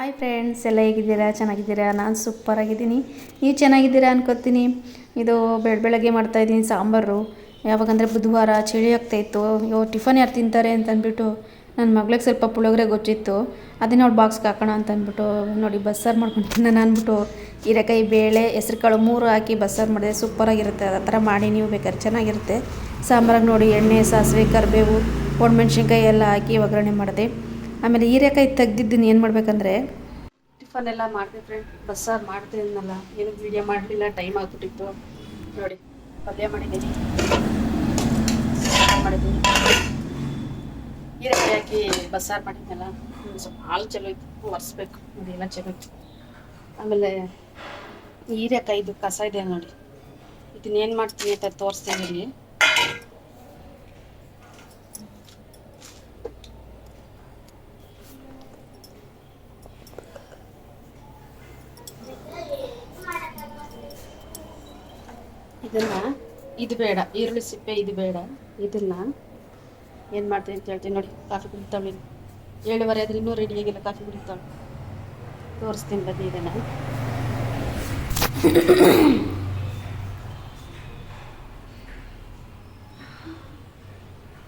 Hi friends ಎಲ್ಲ ಹೇಗಿದ್ದೀರಾ? ಚೆನ್ನಾಗಿದ್ದೀರಾ? ನಾನು ಸೂಪರಾಗಿದ್ದೀನಿ ನೀವು ಚೆನ್ನಾಗಿದ್ದೀರಾ ಅನ್ಕೋತೀನಿ. ಇದು ಬೆಳ, ಬೆಳಗ್ಗೆ ಮಾಡ್ತಾಯಿದ್ದೀನಿ ಸಾಂಬಾರು. ಯಾವಾಗಂದರೆ ಬುಧವಾರ ಚಳಿ ಆಗ್ತಾಯಿತ್ತು ಅಯ್ಯೋ ಟಿಫನ್ ಯಾರು ತಿಂತಾರೆ ಅಂತ ಅಂದ್ಬಿಟ್ಟು ನನ್ನ ಮಗಳಿಗೆ ಸ್ವಲ್ಪ ಪುಳಿಯೋಗರೆ ಗೊತ್ತಿತ್ತು. ಅದನ್ನ ಅವ್ಳು ಬಾಕ್ಸ್ಗೆ ಹಾಕೋಣ ಅಂತ ಅಂದ್ಬಿಟ್ಟು ನೋಡಿ ಬಸ್ಸಾರು ಮಾಡ್ಕೊಂಡು ನಾನು ಅಂದ್ಬಿಟ್ಟು ಹೀರೆಕಾಯಿ, ಬೇಳೆ ಹೆಸ್ರು ಕಾಳು ಮೂರು ಹಾಕಿ ಬಸ್ಸಾರು ಮಾಡಿದೆ. ಸೂಪರಾಗಿರುತ್ತೆ ಆ ಥರ ಮಾಡಿ ನೀವು ಬೇಕಾದ್ರೆ ಚೆನ್ನಾಗಿರುತ್ತೆ. ಸಾಂಬಾರಾಗಿ ನೋಡಿ ಎಣ್ಣೆ, ಸಾಸಿವೆ, ಕರಿಬೇವು, ಒಣಮೆಣ್ಸಿನ್ಕಾಯಿ ಎಲ್ಲ ಹಾಕಿ ಒಗ್ಗರಣೆ ಮಾಡಿದೆ. ಆಮೇಲೆ ಹೀರೆಕಾಯಿ ತೆಗ್ದಿದ್ದೀನಿ, ಏನು ಮಾಡಬೇಕಂದ್ರೆ? ಟಿಫನ್ ಎಲ್ಲ ಮಾಡಿದೆ ಫ್ರೆಂಡ್ ಬಸ್ಸಾರು ಮಾಡ್ತಿದ್ನಲ್ಲ, ಏನು ವೀಡಿಯೋ ಮಾಡಲಿಲ್ಲ ಟೈಮ್ ಆಗ್ಬಿಟ್ಟಿತ್ತು. ನೋಡಿ, ಪಲ್ಯ ಮಾಡಿದ್ದೀನಿ. ಮಾಡಿದ್ದೀನಿ. ಹೀರೆಕಾಯಿ ಹಾಕಿ ಬಸ್ಸಾರು ಮಾಡಿದ್ನಲ್ಲ ಸ್ವಲ್ಪ ಹಾಲು ಚಲೋ ಇತ್ತು. ಒರೆಸ್ಬೇಕು. ಅದೆಲ್ಲ ಚಲೋ ಇತ್ತು. ಆಮೇಲೆ ಹೀರೆಕಾಯಿದು ಕಸ ಇದೆ ನೋಡಿ. ಇದನ್ನೇನು ಮಾಡ್ತೀನಿ ಅಂತ ತೋರಿಸ್ತೀನಿ ಇದನ್ನ? ಇದು ಬೇಡ ಈರುಳ್ಳಿ ಸಿಪ್ಪೆ ಇದು ಬೇಡ. ಇದನ್ನ ಏನು ಮಾಡ್ತೀನಿ ಅಂತ ಹೇಳ್ತೀನಿ ನೋಡಿ ಕಾಫಿ ಕುಡಿತಾಳೆ. ಏಳುವರೆ ಆದ್ರೆ ಇನ್ನೂ ರೆಡಿ ಆಗಿಲ್ಲ ಕಾಫಿ ಕುಡಿತಾಳೆ. ತೋರಿಸ್ತೀನಿ ಬನ್ನಿ ಇದನ್ನ.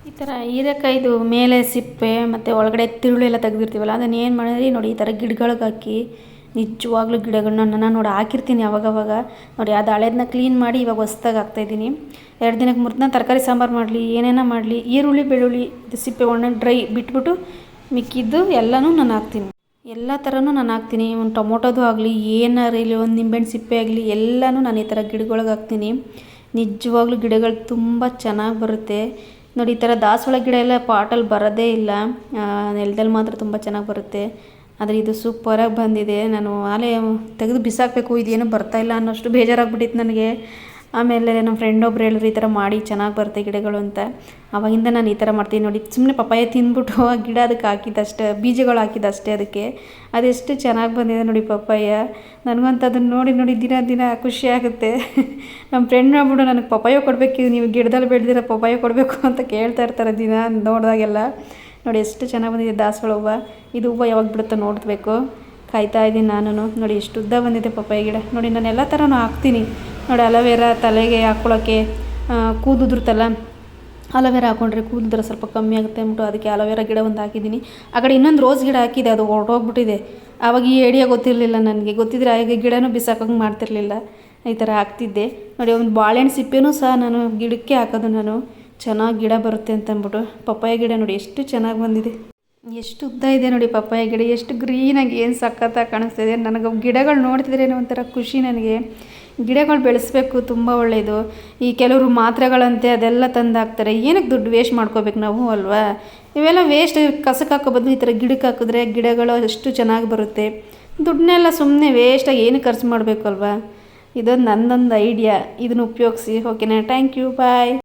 ಈ ಥರ ಹೀರೆಕಾಯ್ದು ಮೇಲೆ ಸಿಪ್ಪೆ ಮತ್ತು ಒಳಗಡೆ ತಿರುಳು ಎಲ್ಲ ತೆಗೆದಿರ್ತೀವಲ್ಲ ಅದನ್ನು ಏನು ಮಾಡಿದ್ರಿ ನೋಡಿ ಈ ಥರ ಗಿಡಗಳಿಗೆ ಹಾಕಿ ನಿಜವಾಗ್ಲೂ ಗಿಡಗಳನ್ನ ನಾನು ನೋಡಿ ಹಾಕಿರ್ತೀನಿ ಅವಾಗವಾಗ. ನೋಡಿ, ಅದು ಹಳೆದನ್ನ ಕ್ಲೀನ್ ಮಾಡಿ ಇವಾಗ ಹೊಸ್ದಾಗಿ ಹಾಕ್ತಾಯಿದ್ದೀನಿ. ಎರಡು ದಿನಕ್ಕೆ ಮೂರು ತರಕಾರಿ ಸಾಂಬಾರು ಮಾಡಲಿ, ಏನೇನೋ ಮಾಡಲಿ, ಈರುಳ್ಳಿ, ಬೆಳ್ಳುಳ್ಳಿ ಸಿಪ್ಪೆ ಒಣ ಡ್ರೈ ಬಿಟ್ಬಿಟ್ಟು ಮಿಕ್ಕಿದ್ದು ಎಲ್ಲನೂ ನಾನು ಹಾಕ್ತೀನಿ. ಎಲ್ಲ ಥರನೂ ನಾನು ಹಾಕ್ತೀನಿ. ಒಂದು ಟೊಮೊಟೊದು ಆಗಲಿ, ಏನಾರು ಇಲ್ಲಿ ಒಂದು ನಿಂಬೆಹಣ್ಣು ಸಿಪ್ಪೆ ಆಗಲಿ, ಎಲ್ಲನೂ ನಾನು ಈ ಥರ ಗಿಡಗಳಿಗೆ ಹಾಕ್ತೀನಿ. ನಿಜವಾಗ್ಲೂ ಗಿಡಗಳು ತುಂಬ ಚೆನ್ನಾಗಿ ಬರುತ್ತೆ. ನೋಡಿ, ಈ ಥರ ದಾಸವಾಳ ಗಿಡ ಎಲ್ಲ ಪಾಟಲ್ಲಿ ಬರೋದೇ ಇಲ್ಲ. ನೆಲದಲ್ಲಿ ಮಾತ್ರ ತುಂಬ ಚೆನ್ನಾಗಿ ಬರುತ್ತೆ. ಆದರೆ ಇದು ಸೂಪರಾಗಿ ಬಂದಿದೆ. ನಾನು ಆಲೆ ತೆಗೆದು ಬಿಸಾಕಬೇಕು, ಇದೇನು ಬರ್ತಾಯಿಲ್ಲ ಅನ್ನೋಷ್ಟು ಬೇಜಾರಾಗ್ಬಿಟ್ಟಿತ್ತು ನನಗೆ. ಆಮೇಲೆ ನಮ್ಮ ಫ್ರೆಂಡ್ ಒಬ್ರು ಹೇಳಿದ್ರು, ಈ ಥರ ಮಾಡಿ, ಚೆನ್ನಾಗಿ ಬರುತ್ತೆ ಗಿಡಗಳು ಅಂತ. ಆವಾಗಿಂದ ನಾನು ಈ ಥರ ಮಾಡ್ತೀನಿ ನೋಡಿ. ಸುಮ್ಮನೆ ಪಪ್ಪಾಯ ತಿಂದ್ಬಿಟ್ಟು ಆ ಗಿಡ ಅದಕ್ಕೆ ಹಾಕಿದ್ದಷ್ಟೇ, ಬೀಜಗಳು ಹಾಕಿದ್ದಷ್ಟೇ ಅದಕ್ಕೆ. ಅದೆಷ್ಟು ಚೆನ್ನಾಗಿ ಬಂದಿದೆ ನೋಡಿ ಪಪ್ಪಾಯ. ನನಗಂತ ಅದನ್ನು ನೋಡಿ ನೋಡಿ ದಿನ ದಿನ ಖುಷಿ ಆಗುತ್ತೆ. ನಮ್ಮ ಫ್ರೆಂಡ್ ನೋಡ್ಬಿಟ್ಟು ನನಗೆ ಪಪ್ಪಾಯ ಕೊಡಬೇಕು, ನೀವು ಗಿಡದಲ್ಲಿ ಬೆಳೆದಿರೋ ಪಪ್ಪಾಯ ಕೊಡಬೇಕು ಅಂತ ಕೇಳ್ತಾ ಇರ್ತಾರೆ ದಿನ ನೋಡಿದಾಗೆಲ್ಲ. ನೋಡಿ ಎಷ್ಟು ಚೆನ್ನಾಗಿ ಬಂದಿದೆ ದಾಸವಾಳ ಹೂವು. ಇದು ಹೂವು ಯಾವಾಗ ಬಿಡುತ್ತೋ ನೋಡಬೇಕು. ಕಾಯ್ತಾ ಇದ್ದೀನಿ ನಾನು ನೋಡಿ ಎಷ್ಟು ಉದ್ದ ಬಂದಿದೆ ಪಪ್ಪಾಯ ಗಿಡ. ನೋಡಿ ನಾನು ಎಲ್ಲ ಥರನೂ ಹಾಕ್ತೀನಿ. ನೋಡಿ ಅಲೋವೆರಾ ತಲೆಗೆ ಹಾಕ್ಕೊಳ್ಳೋಕ್ಕೆ ಕೂದುದ್ರುತ್ತಲ್ಲ ಅಲೋವೆರಾ ಹಾಕೊಂಡ್ರೆ ಕೂದಿದ್ರೆ ಸ್ವಲ್ಪ ಕಮ್ಮಿ ಆಗುತ್ತೆ ಅಂದ್ಬಿಟ್ಟು ಅದಕ್ಕೆ ಅಲೋವೆರಾ ಗಿಡ ಒಂದು ಹಾಕಿದ್ದೀನಿ. ಆ ಕಡೆ ಇನ್ನೊಂದು ರೋಸ್ ಗಿಡ ಹಾಕಿದೆ, ಅದು ಹೊರಟೋಗ್ಬಿಟ್ಟಿದೆ. ಆವಾಗ ಈ ಏಡಿಯಾಗ ಗೊತ್ತಿರಲಿಲ್ಲ ನನಗೆ. ಗೊತ್ತಿದ್ರೆ ಆಗ ಗಿಡನೂ ಬಿಸಾಕಂಗೆ ಮಾಡ್ತಿರ್ಲಿಲ್ಲ. ಈ ಥರ ಹಾಕ್ತಿದ್ದೆ. ನೋಡಿ ಒಂದು ಬಾಳೆಹಣ್ಣು ಸಿಪ್ಪೆನೂ ಸಹ ನಾನು ಗಿಡಕ್ಕೆ ಹಾಕೋದು ನಾನು. ಚೆನ್ನಾಗಿ ಗಿಡ ಬರುತ್ತೆ ಅಂತ ಅಂದ್ಬಿಟ್ಟು ಪಪ್ಪಾಯ ಗಿಡ ನೋಡಿ ಎಷ್ಟು ಚೆನ್ನಾಗಿ ಬಂದಿದೆ. ಎಷ್ಟು ಉದ್ದ ಇದೆ ನೋಡಿ ಪಪ್ಪಾಯ ಗಿಡ, ಎಷ್ಟು ಗ್ರೀನಾಗಿ ಏನು ಸಖತ್ತಾಗಿ ಕಾಣಿಸ್ತಿದೆ. ನನಗೆ ಗಿಡಗಳು ನೋಡ್ತಿದ್ರೆ ಏನೋ ಒಂಥರ ಖುಷಿ ನನಗೆ. ಗಿಡಗಳು ಬೆಳೆಸಬೇಕು ತುಂಬ ಒಳ್ಳೆಯದು ಈ ಕೆಲವರು ಮಾತ್ರೆಗಳಂತೆ ಅದೆಲ್ಲ ತಂದು ಹಾಕ್ತಾರೆ ಏನಕ್ಕೆ ದುಡ್ಡು ವೇಸ್ಟ್ ಮಾಡ್ಕೋಬೇಕು ನಾವು ಅಲ್ವಾ? ಇವೆಲ್ಲ ವೇಸ್ಟ್ ಕಸಕ್ಕೆ ಹಾಕೋ ಬದಲು ಈ ಥರ ಗಿಡಕ್ಕೆ ಹಾಕಿದ್ರೆ ಗಿಡಗಳು ಎಷ್ಟು ಚೆನ್ನಾಗಿ ಬರುತ್ತೆ. ದುಡ್ಡನ್ನೆಲ್ಲ ಸುಮ್ಮನೆ ವೇಸ್ಟಾಗಿ ಏನು ಖರ್ಚು ಮಾಡಬೇಕು ಅಲ್ವಾ? ಇದೊಂದು ನನ್ನೊಂದು ಐಡಿಯಾ ಇದನ್ನು ಉಪಯೋಗಿಸಿ. ಓಕೆನಾ ಥ್ಯಾಂಕ್ ಯು ಬಾಯ್